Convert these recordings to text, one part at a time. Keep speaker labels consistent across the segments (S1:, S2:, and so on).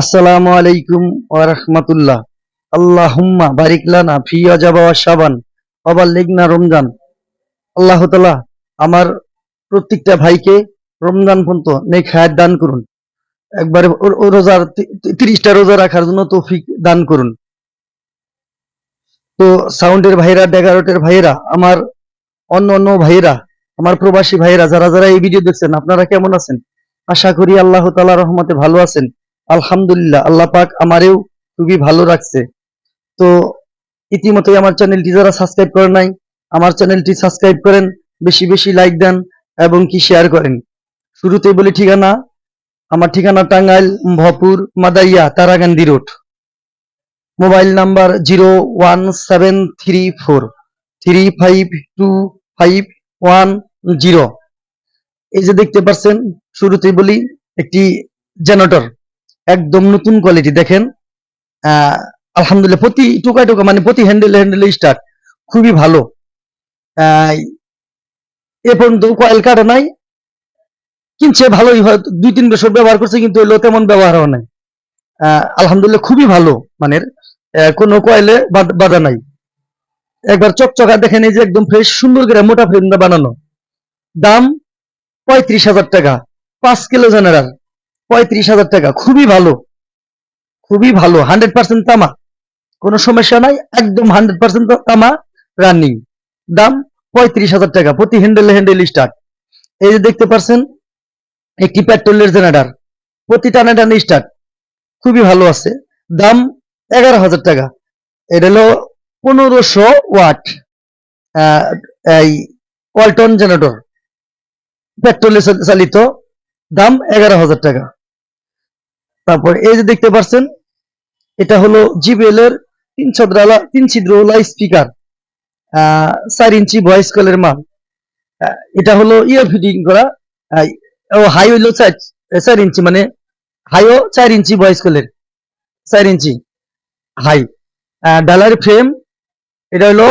S1: আসসালামু আলাইকুম ওয়া রাহমাতুল্লাহ। আল্লাহুম্মা বারিক লানা ফি আজাবা ওয়া শাবান ওয়া বাল্লিগনা রমজান। আল্লাহ তাআলা আমার প্রত্যেকটা ভাইকে রমজান পর্যন্ত নেক হায়াত দান করুন। একবারে রোজার তিরিশটা রোজা রাখার জন্য তৌফিক দান করুন। তো সাউন্ডের ভাইরা ডেগারোটের ভাইয়েরা, আমার অন্য অন্য ভাইয়েরা, আমার প্রবাসী ভাইয়েরা, যারা যারা এই ভিডিও দেখছেন, আপনারা কেমন আছেন? আশা করি আল্লাহ তাআলা রহমতে ভালো আছেন। আলহামদুলিল্লাহ, আল্লাহ পাক আমারেও খুবই ভালো রাখছে। তো ইতিমধ্যে আমার চ্যানেলটি যারা সাবস্ক্রাইব করেন নাই, আমার চ্যানেলটি সাবস্ক্রাইব করেন, বেশি বেশি লাইক দেন এবং কি শেয়ার করেন। শুরুতেই বলি ঠিকানা, আমার ঠিকানা Tangail, Bhapur, Madaiya Tarakandi road. Mobile number zero one seven three four, three five two five one zero. এই যে দেখতে পাচ্ছেন শুরুতেই বলি একটি জেনারেটর একদম নতুন কোয়ালিটি দেখেন আলহামদুলিল্লাহ প্রতি টুকায় টুকা মানে প্রতি হ্যান্ডেল হ্যান্ডেল স্টার্ট খুবই ভালো। এ পর্যন্ত কয়েল কাটে নাই কিনছে ভালোই দুই তিন বছর ব্যবহার করছে কিন্তু এলো তেমন ব্যবহার হয় নাই আলহামদুলিল্লাহ খুবই ভালো আহ, কোনো কয়েলে বাধা নাই। একবার চকচকা দেখেন এই যে একদম ফ্রেশ সুন্দর করে মোটা ফ্রেম বানানো। দাম পঁয়ত্রিশ হাজার টাকা পাঁচ কিলো জেনারেল পঁয়ত্রিশ হাজার টাকা। খুবই ভালো। খুবই ভালো। হান্ড্রেড পার্সেন্ট তামা। কোনো সমস্যা নাই। একদম হান্ড্রেড পার্সেন্ট তামা রানিং দাম পঁয়ত্রিশ হাজার টাকা। প্রতি হ্যান্ডেল হ্যান্ডেল স্টার্ট এই যে দেখতে পাচ্ছেন একটি পেট্রোলের জেনারেটার প্রতি টানে স্টার্ট খুবই ভালো আছে। দাম এগারো হাজার টাকা। এটা হলো পনেরোশো ওয়াট এই ওয়ালটন জেনারেটর পেট্রোলে চালিত। দাম এগারো হাজার টাকা। তারপর এই যে দেখতে পাচ্ছেন এটা হলো জিবিএল এর তিন ছদ্রালা তিন ছিদ্রওয়ালা স্পিকার চার ইঞ্চি ভয়েস কলের মাল এটা হলো ইয়ার ফিটিং করা ও হাই হইল চার ইঞ্চি মানে হাইও চার ইঞ্চি ভয়েস কলের চার ইঞ্চি হাই ডালার ফ্রেম এটা হলো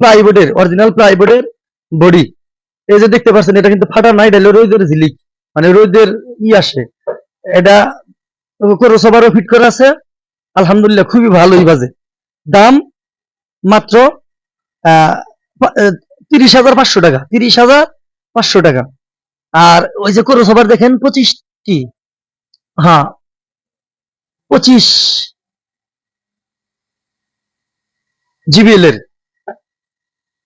S1: প্লাইবোর্ডের অরিজিনাল প্লাইবোর্ডের বডি এই যে দেখতে পাচ্ছেন এটা কিন্তু ফাটা নাই, এটা হলো রোদের ঝিলিক মানে রোদের ই আসে। এটা সবারও ফিট করা আছে। আলহামদুলিল্লাহ খুবই ভালোই বাজে। দাম মাত্র তিরিশ হাজার পাঁচশো টাকা, তিরিশ হাজার পাঁচশো টাকা। আর ওই যে সবার দেখেন, পঁচিশটি। হ্যাঁ পঁচিশ জিবিএল এর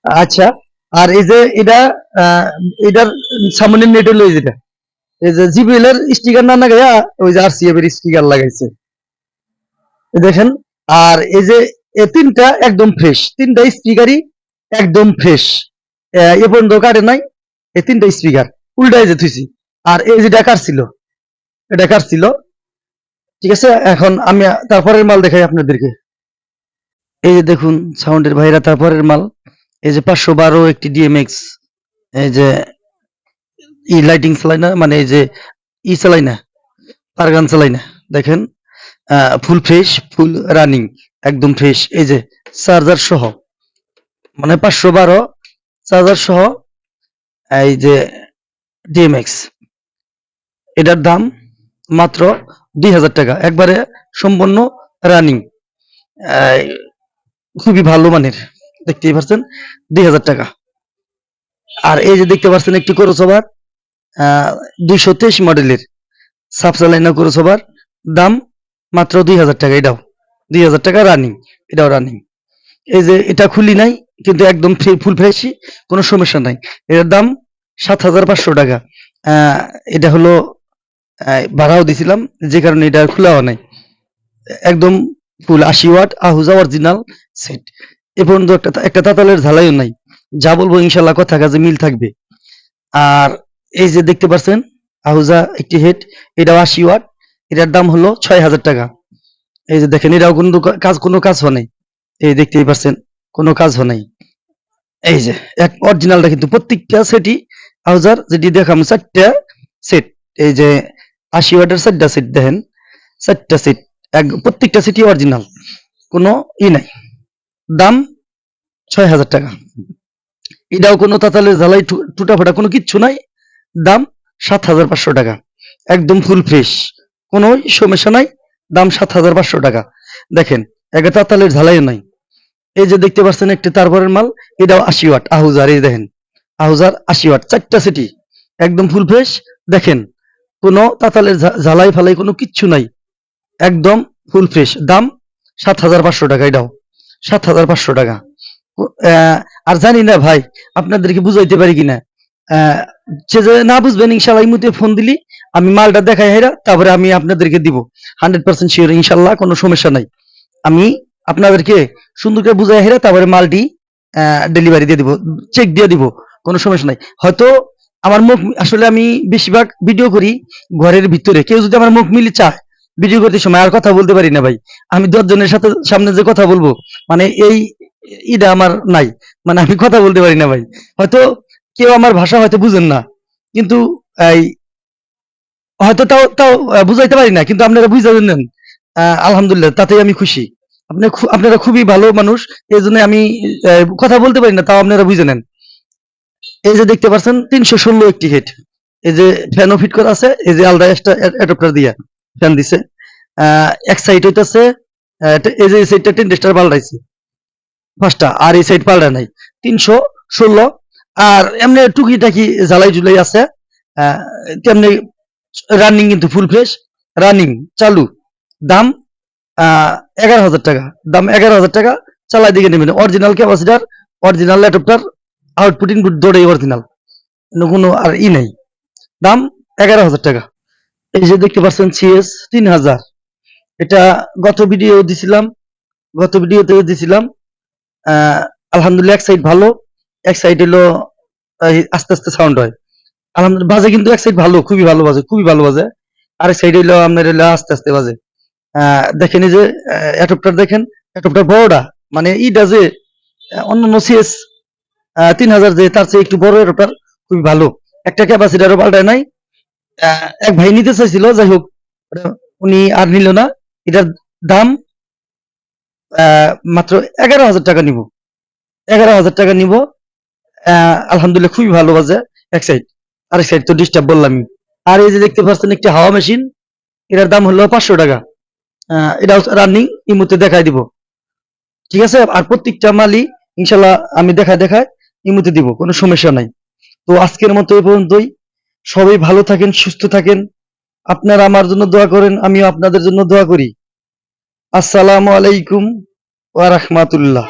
S1: আচ্ছা আর এই যে এটা এটার সামনের নেট হলো যেটা। এই যে জিবিএল স্টিকার না লাগাইয়া ওই যে আরসিএফ এর স্টিকার লাগাইছে। দেখেন, আর এই যে তিনটা একদম ফ্রেশ তিনটা স্পিকারই একদম ফ্রেশ এ পর্যন্ত কাটে নাই এই তিনটা স্পিকার উল্টাই যে থুইছি। আর এই যেটা কাটছিল, এটা কাটছিল। ঠিক আছে, এখন আমি তারপরের মাল দেখাই আপনাদেরকে। এই যে দেখুন সাউন্ডের ভাইরা তারপরের মাল। এই যে পাঁচশো বারো একটি ডিএমএক্স এই যে ই লাইটিং চালাই না মানে এই যে ই চালাই না তার গান চালাই না দেখেন ফুল ফ্রেশ ফুল রানিং একদম ফ্রেশ এই যে চার্জার সহ মানে পাঁচশো বারো চার্জার সহ, এই যে ডিএমএক্স এটার দাম মাত্র দুই হাজার টাকা, একবারে সম্পূর্ণ রানিং খুবই ভালো মানের, দেখতেই পাচ্ছেন দুই হাজার টাকা। আর এই যে দেখতে পাচ্ছেন একটি করোসোভার দুইশো তেইশ মডেলের সাবসালাইনা করোসোভার দাম মাত্র দুই হাজার টাকা, এটাও। দুই হাজার টাকা রানিং এটাও রানিং এই যে এটা খুলি নাই, কিন্তু একদম ফুল ফ্রেশই কোনো সমস্যা নাই। এটার দাম সাত হাজার পাঁচশো টাকা। এটা হলো ভাড়াও দিছিলাম, যে কারণে এটা খোলাও নাই। একদম ফুল আশি ওয়াট, আহুজা অরিজিনাল সেট এ পর্যন্ত একটা একটা তাতালের ঝালাইও নাই। যা বলব ইনশাল্লাহ কথা কাজে মিল থাকবে। আর এই যে দেখতে পাচ্ছেন, আহুজা একটি হেড এটাও আশি ওয়াট এটার দাম হলো ছয় হাজার টাকা। এই যে দেখেন, এটাও কোনো কাজ কোনো কাজ হয় নাই। এই দেখতেই পাচ্ছেন, কোনো কাজ হয় নাই। এই যে, এক অরিজিনালটা কিন্তু প্রত্যেকটা সেটই আহুজার যেটি দেখাম চারটা সেট এই যে আশি ওয়াটের চারটা সেট দেখেন, চারটা সেট এক প্রত্যেকটা সেটই অরিজিনাল কোনো ই নাই। দাম ছয় হাজার টাকা। এটাও কোনো তাতালে ঝালাই টুটা ফাটা কোনো কিচ্ছু নাই। দাম সাত হাজার পাঁচশো টাকা। একদম ফুল ফ্রেশ কোনো সমস্যা নাই, দাম সাত হাজার পাঁচশো টাকা। দেখেন একটা তাতালের ঝালাই নাই। এই যে দেখতে পাচ্ছেন একটি তারপরের মাল, এটাও আশি ওয়াট, আহুজার, এই দেখেন, আহুজার আশি ওয়াট, চারটা সিটি একদম ফুল ফ্রেশ দেখেন, কোনো তাতালের ঝালাই ফালাই কোনো কিচ্ছু নাই। একদম ফুল ফ্রেশ দাম সাত হাজার পাঁচশো টাকা এটাও। সাত হাজার পাঁচশো টাকা। আর জানি না ভাই, আপনাদেরকে বুঝাইতে পারি কিনা? যে না বুঝবেন ইনশাল্লাহ এই মুহূর্তে ফোন দিলি, আমি মালটা দেখাই হেরা, তারপরে আমি আপনাদেরকে দিব। হান্ড্রেড পার্সেন্ট শিওর ইনশাল্লাহ কোনো সমস্যা নাই। আমি আপনাদেরকে সুন্দর করে বুঝাই হেরা, তারপরে মালটি ডেলিভারি দিয়ে দিব চেক দিয়ে দিব, কোনো সমস্যা নাই। হয়তো আমার মুখ, আসলে আমি বেশিরভাগ ভিডিও করি ঘরের ভিতরে। কেউ যদি আমার মুখ মিলি চায় ভিডিও করতে সময় আর কথা বলতে পারি না ভাই। আমি দশজনের সাথে সামনে যে কথা বলব মানে এই ইটা আমার নাই। মানে আমি কথা বলতে পারি না ভাই। হয়তো কেউ আমার ভাষা হয়তো বুঝেন না, কিন্তু এই হয়তো তাও তাও বুঝাইতে পারি না, কিন্তু আপনারা বুঝা নেন আলহামদুলিল্লাহ, তাতেই আমি খুশি। আপনি আপনারা খুবই ভালো মানুষ, এই জন্য আমি কথা বলতে পারি না, তাও আপনারা বুঝে নেন। এই যে দেখতে পাচ্ছেন, তিনশো ষোলো একটি হেড এই যে ফ্যানও ফিট করা আছে, এই যে আলদা এক্সট্রা অ্যাডাপ্টার দিয়া ফ্যান দিছে। এক সাইড হইতাছে এই যে এই সাইডটা টেন পাল্টাইছে। পাঁচটা, আর এই সাইড পাল্টা নাই। তিনশো ষোলো আর এমনি টুকি টাকি জ্বালাই জুলাই আছে তেমনি রানিং কিন্তু ফুল ফ্রেশ রানিং চালু, দাম এগারো হাজার টাকা, দাম এগারো হাজার টাকা চালাই দিকে নেবেন। অরিজিনাল ক্যাপাসিটার অরিজিনাল ল্যাপটপটার আউটপুট দৌড়াই অরিজিনাল কোনো আর ই নাই। দাম এগারো হাজার টাকা। এই যে দেখতে পাচ্ছেন সিএস তিন হাজার। এটা গত ভিডিও দিছিলাম, গত ভিডিওতে দিছিলাম আলহামদুলিল্লাহ এক সাইড ভালো এক সাইড হলো আস্তে আস্তে সাউন্ড হয়। আলহামদুলিল্লাহ, বাজে কিন্তু এক সাইড ভালো, খুবই ভালো বাজে, খুবই ভালো বাজে। আরেক সাইড হইল আপনার হইল আস্তে আস্তে বাজে। দেখেন এই যে অ্যাডপ্টার দেখেন অ্যাডপ্টার বড়টা মানে ইটা যে অন্যান্য সিএস তিন হাজার যে, তার চেয়ে একটু বড় অ্যাডপ্টার খুবই ভালো। একটা ক্যাপাসিটি আরও পাল্টায় নাই। এক ভাই নিতে চাইছিল, যাই হোক, উনি আর নিল না। এটার দাম মাত্র এগারো হাজার টাকা নিব। এগারো হাজার টাকা নিব। আলহামদুলিল্লাহ খুবই ভালো বাজে, এক সাইড আরেক সাইড তো ডিস্টার্ব বললামই আর এই যে দেখতে পাচ্ছেন একটি হাওয়া মেশিন এটার দাম হলো পাঁচশো টাকা। এটা রানিং এই মুহূর্তে দেখাই দিব। ঠিক আছে? আর প্রত্যেকটা মালই ইনশাল্লাহ আমি দেখায় দেখায় মুহূর্তে দিব, কোনো সমস্যা নাই। তো আজকের মতো এই পর্যন্তই। সবাই ভালো থাকেন, সুস্থ থাকেন। আপনারা আমার জন্য দোয়া করেন, আমিও আপনাদের জন্য দোয়া করি। আসসালামু আলাইকুম ওয়া রাহমাতুল্লাহ।